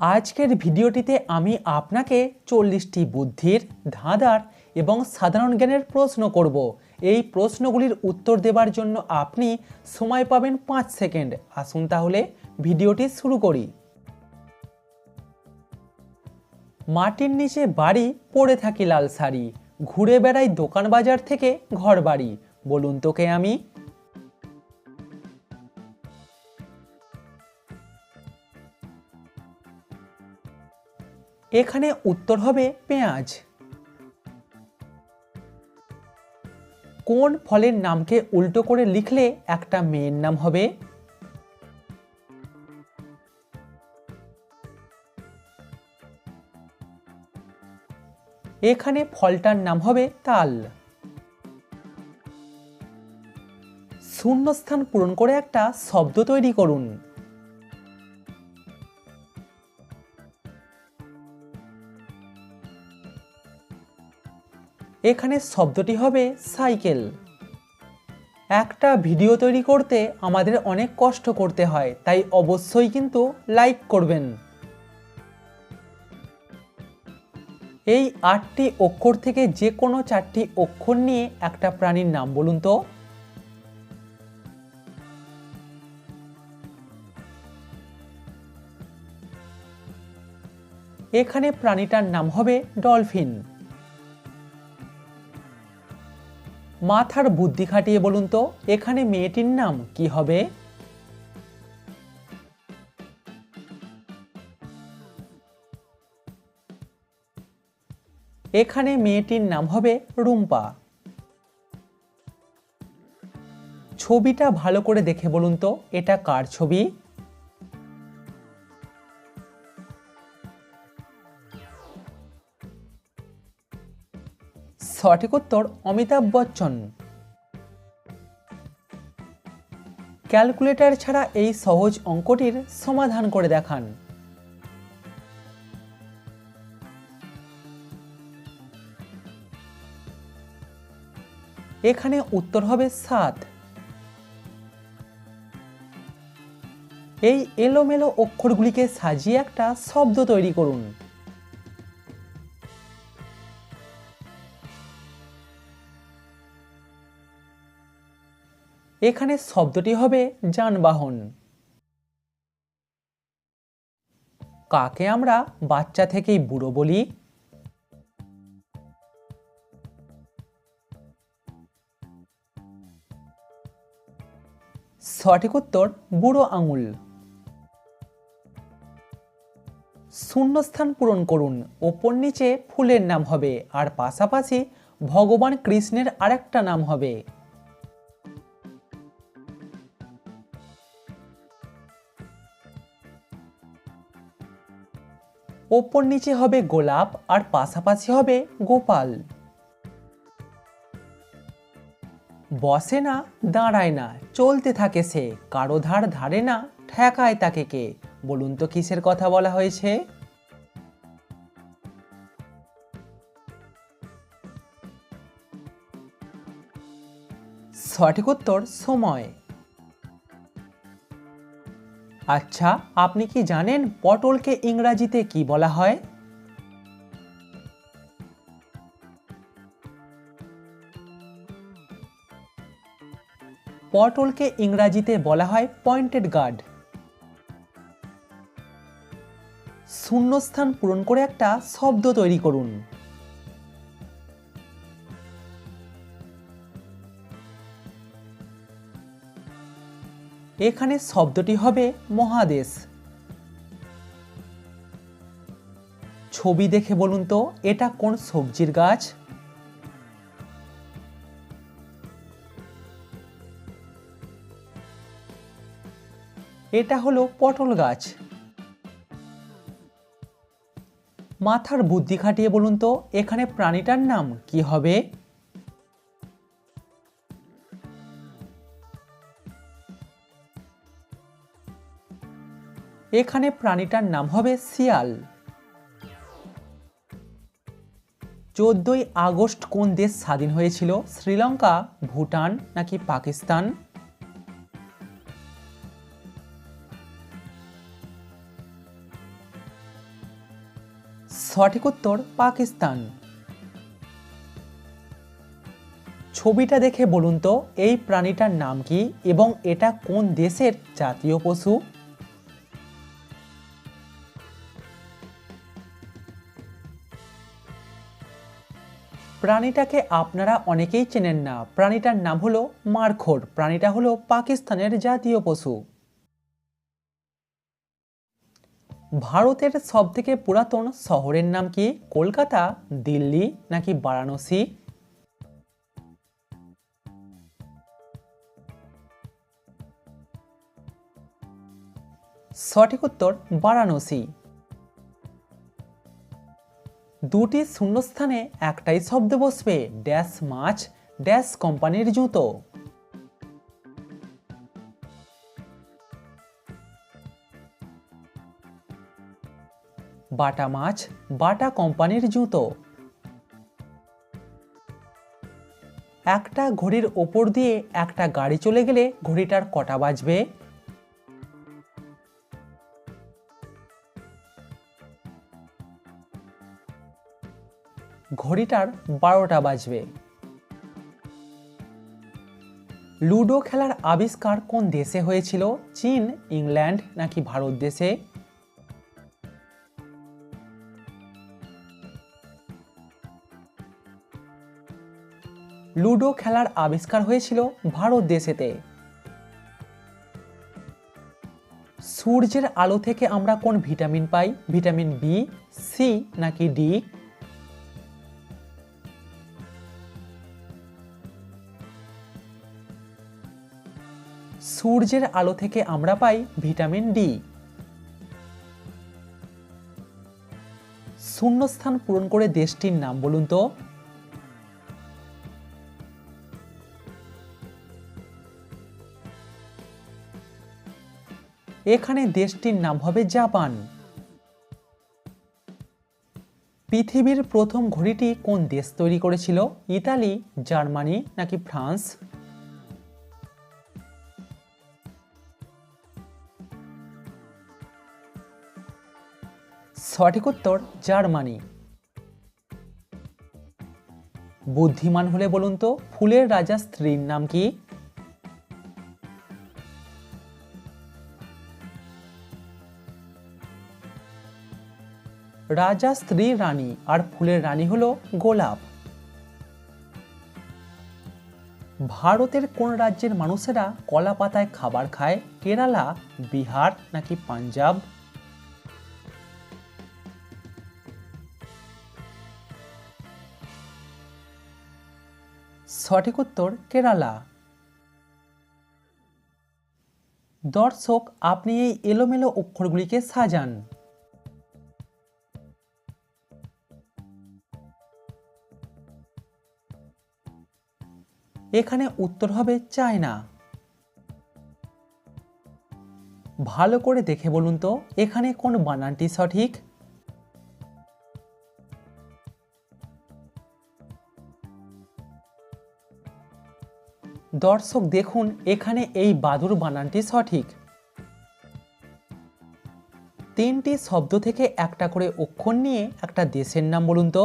আজকের ভিডিওটিতে আমি আপনাকে চল্লিশটি বুদ্ধির ধাঁধার এবং সাধারণ জ্ঞানের প্রশ্ন করব। এই প্রশ্নগুলির উত্তর দেবার জন্য আপনি সময় পাবেন পাঁচ সেকেন্ড। আসুন তাহলে ভিডিওটি শুরু করি। মাটির নিচে বাড়ি, পড়ে থাকি লাল শাড়ি। ঘুরে বেড়াই দোকান বাজার থেকে ঘর বাড়ি বলুন তোকে আমি এখানে উত্তর হবে পেঁয়াজ। কোন ফলের নামকে উল্টো করে লিখলে একটা মেয়ের নাম হবে? এখানে ফলটার নাম হবে তাল। শূন্যস্থান পূরণ করে একটা শব্দ তৈরি করুন। এখানে শব্দটি হবে সাইকেল। একটা ভিডিও তৈরি করতে আমাদের অনেক কষ্ট করতে হয়, তাই অবশ্যই কিন্তু লাইক করবেন। এই আটটি অক্ষর থেকে যে কোনো চারটি অক্ষর নিয়ে একটা প্রাণীর নাম বলুন তো। এখানে প্রাণীটার নাম হবে ডলফিন। মাথার বুদ্ধি খাটিয়ে বলুন তো, এখানে মেয়েটির নাম কি হবে? এখানে মেয়েটির নাম হবে রুম্পা। ছবিটা ভালো করে দেখে বলুন তো, এটা কার ছবি? সঠিক উত্তর অমিতাভ বচ্চন। ক্যালকুলেটর ছাড়া এই সহজ অঙ্কটির সমাধান করে দেখান। এখানে উত্তর হবে সাত। এই এলোমেলো অক্ষরগুলিকে সাজিয়ে একটা শব্দ তৈরি করুন। এখানে শব্দটি হবে যানবাহন। কাকে আমরা বাচ্চা থেকেই বুড়ো বলি? সঠিক উত্তর, বুড়ো আঙুল। শূন্যস্থান পূরণ করুন, ওপর নিচে ফুলের নাম হবে, আর পাশাপাশি ভগবান কৃষ্ণের আরেকটা নাম হবে। ওপর নিচে হবে গোলাপ আর পাশাপাশি হবে গোপাল। বসে না, দাঁড়ায় না, চলতে থাকে সে, কারও ধার ধারে না, ঠেকায় তাকে কে? বলুন তো কিসের কথা বলা হয়েছে? সঠিক উত্তর, সময়। আচ্ছা আপনি কি জানেন পটলকে ইংরাজিতে কি বলা হয়? পটলকে ইংরাজিতে বলা হয় পয়েন্টেড গার্ড। শূন্যস্থান পূরণ করে একটা শব্দ তৈরি করুন। এখানে শব্দটি হবে মহাদেশ। ছবি দেখে বলুন তো, এটা কোন সবজির গাছ? এটা হলো পটল গাছ। মাথার বুদ্ধি খাটিয়ে বলুন তো, এখানে প্রাণীটার নাম কি হবে? এখানে প্রাণীটার নাম হবে শিয়াল। চোদ্দই আগস্ট কোন দেশ স্বাধীন হয়েছিল? শ্রীলঙ্কা, ভুটান নাকি পাকিস্তান? সঠিক উত্তর, পাকিস্তান। ছবিটা দেখে বলুন তো, এই প্রাণীটার নাম কি এবং এটা কোন দেশের জাতীয় পশু? প্রাণীটাকে আপনারা অনেকেই চেনেন না। প্রাণীটার নাম হলো মারখোর। প্রাণীটা হলো পাকিস্তানের জাতীয় পশু। ভারতের সবথেকে পুরাতন শহরের নাম কি কলকাতা, দিল্লি নাকি বারাণসী? সঠিক উত্তর বারাণসী। দুটি শূন্যস্থানে একটাই শব্দ বসবে ড্যাশ মাছ, ড্যাশ কোম্পানির জুতো। বাটা মাছ, বাটা কোম্পানির জুতো। একটা ঘড়ির ওপর দিয়ে একটা গাড়ি চলে গেলে ঘড়িটার কটা বাজবে? ঘড়িটার বারোটা বাজবে। লুডো খেলার আবিষ্কার কোন দেশে হয়েছিল? চীন, ইংল্যান্ড নাকি ভারত দেশে? লুডো খেলার আবিষ্কার হয়েছিল ভারত দেশেতে। সূর্যের আলো থেকে আমরা কোন ভিটামিন পাই? ভিটামিন বি, সি নাকি ডি? সূর্যের আলো থেকে আমরা পাই ভিটামিন ডি। শূন্যস্থান পূরণ করে দেশটির নাম বলুন তো। এখানে দেশটির নাম হবে জাপান। পৃথিবীর প্রথম ঘড়িটি কোন দেশ তৈরি করেছিল? ইতালি, জার্মানি নাকি ফ্রান্স? সঠিক উত্তর জার্মানি। বুদ্ধিমান হলে বলুন তো, ফুলের রাজা স্ত্রীর নাম কি? রাজা স্ত্রী রানী আর ফুলের রানী হলো গোলাপ। ভারতের কোন রাজ্যের মানুষেরা কলা পাতায় খাবার খায়? কেরালা, বিহার নাকি পাঞ্জাব? সঠিক উত্তর কেরালা। দর্শক, আপনি এই এলোমেলো অক্ষরগুলিকে সাজান। এখানে উত্তর হবে চায়না। ভালো করে দেখে বলুন তো, এখানে কোন বানানটি সঠিক? দর্শক দেখুন, এখানে এই বাদুর বানানটি সঠিক। তিনটি শব্দ থেকে একটা করে অক্ষর নিয়ে একটা দেশের নাম বলুন তো।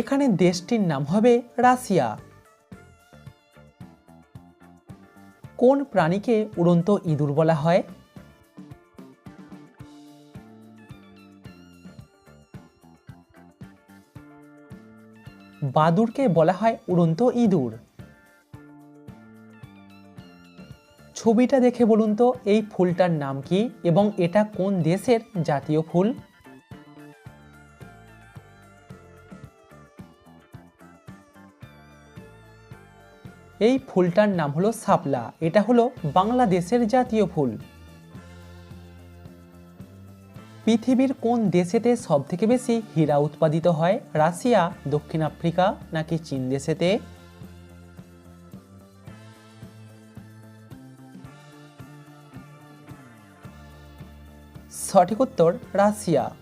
এখানে দেশটির নাম হবে রাশিয়া। কোন প্রাণীকে উড়ন্ত ইঁদুর বলা হয়? বাদুরকে বলা হয় উড়ন্ত ইঁদুর। ছবিটা দেখে বলুন তো, এই ফুলটার নাম কি এবং এটা কোন দেশের জাতীয় ফুল? এই ফুলটার নাম হলো শাপলা এটা হলো বাংলাদেশের জাতীয় ফুল। পৃথিবীর কোন দেশেতে সব থেকে বেশি হীরা উৎপাদিত হয়? রাশিয়া, দক্ষিণ আফ্রিকা নাকি চীন দেশেতে? সঠিক উত্তর, রাশিয়া।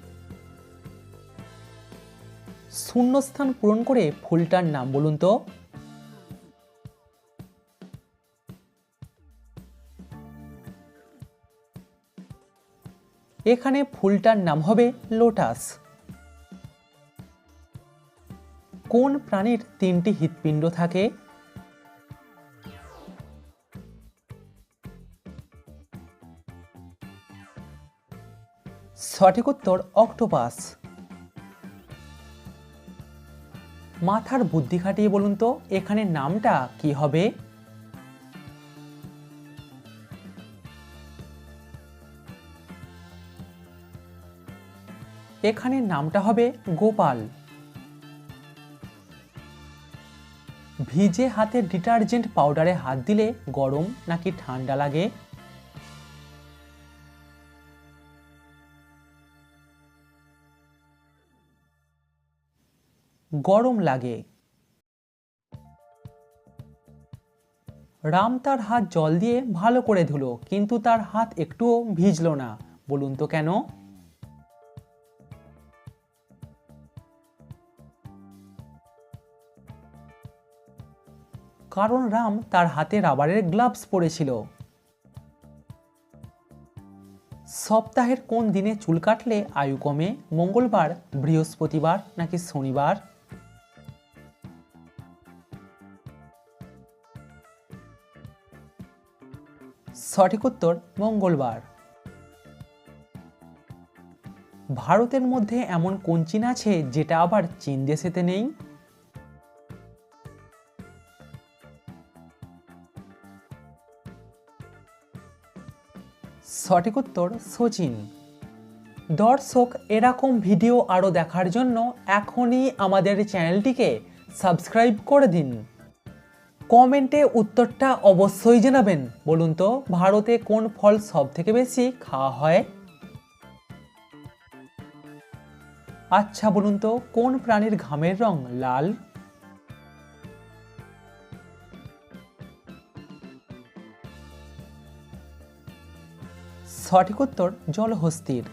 শূন্যস্থান পূরণ করে ফুলটার নাম বলুন তো। এখানে ফুলটার নাম হবে লোটাস। কোন প্রাণীর তিনটি হৃৎপিণ্ড থাকে? সঠিক উত্তর, অক্টোপাস। মাথার বুদ্ধি খাটিয়ে বলুন তো, এখানে নামটা কি হবে? এখানে নামটা হবে গোপাল। ভিজে হাতে ডিটারজেন্ট পাউডারে হাত দিলে গরম নাকি ঠান্ডা লাগে? গরম লাগে। রাম তার হাত জল দিয়ে ভালো করে ধুলো, কিন্তু তার হাত একটুও ভিজলো না। বলুন তো কেন? কারণ রাম তার হাতে রাবারের গ্লাভস পরেছিল। সপ্তাহের কোন দিনে চুল কাটলে আয়ু কমে? মঙ্গলবার, বৃহস্পতিবার নাকি শনিবার? সঠিক উত্তর, মঙ্গলবার। ভারতের মধ্যে এমন কোন চীন আছে যেটা আবার চীন দেশেতে নেই? সঠিক উত্তর সচিন। দর্শক, এরকম ভিডিও আরও দেখার জন্য এখনই আমাদের চ্যানেলটিকে সাবস্ক্রাইব করে দিন। কমেন্টে উত্তরটা অবশ্যই জানাবেন। বলুন তো, ভারতে কোন ফল সব থেকে বেশি খাওয়া হয়? আচ্ছা বলুন তো, কোন প্রাণীর ঘামের রং লাল? সঠিক উত্তর জলহস্তির।